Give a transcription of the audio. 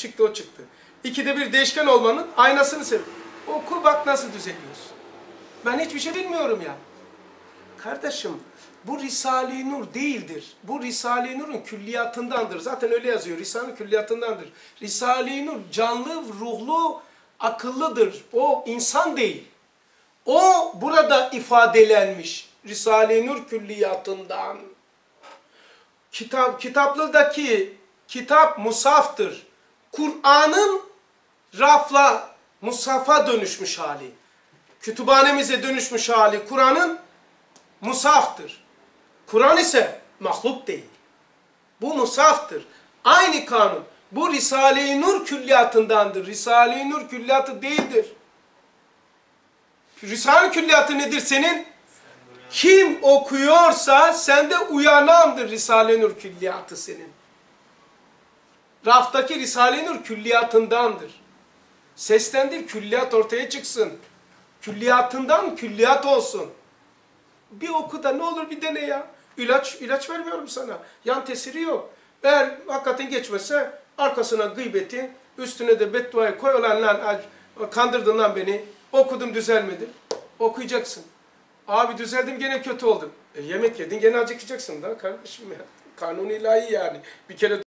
çıktı o çıktı. İkide bir değişken olmanın aynasını sev. Oku bak nasıl düzeliyorsun. Ben hiçbir şey bilmiyorum ya. Kardeşim bu Risale-i Nur değildir. Bu Risale-i Nur'un külliyatındandır. Zaten öyle yazıyor. Risale-i külliyatındandır. Risale-i Nur canlı, ruhlu, akıllıdır. O insan değil. O burada ifadelenmiş. Risale-i Nur külliyatından. Kitap, kitaplıdaki kitap musaftır. Kur'an'ın rafla, musafa dönüşmüş hali. Kütüphanemize dönüşmüş hali Kur'an'ın musaftır. Kur'an ise mahluk değil. Bu musaftır. Aynı kanun. Bu Risale-i Nur külliyatındandır. Risale-i Nur külliyatı değildir. Risale-i külliyatı nedir senin? Kim okuyorsa sende uyanandır Risale-i Nur külliyatı senin. Raftaki Risale-i Nur külliyatındandır. Seslendir külliyat ortaya çıksın. Külliyatından külliyat olsun. Bir oku da ne olur bir dene ya. İlaç, ilaç vermiyorum sana. Yan tesiri yok. Eğer hakikaten geçmezse arkasına gıybeti, üstüne de bedduayı koy olan lan kandırdın lan beni. Okudum düzelmedi. Okuyacaksın. Abi düzeldim gene kötü oldum. E, yemek yedin gene acıkacaksın da kardeşim ya. Kanun ilahi yani. Bir kere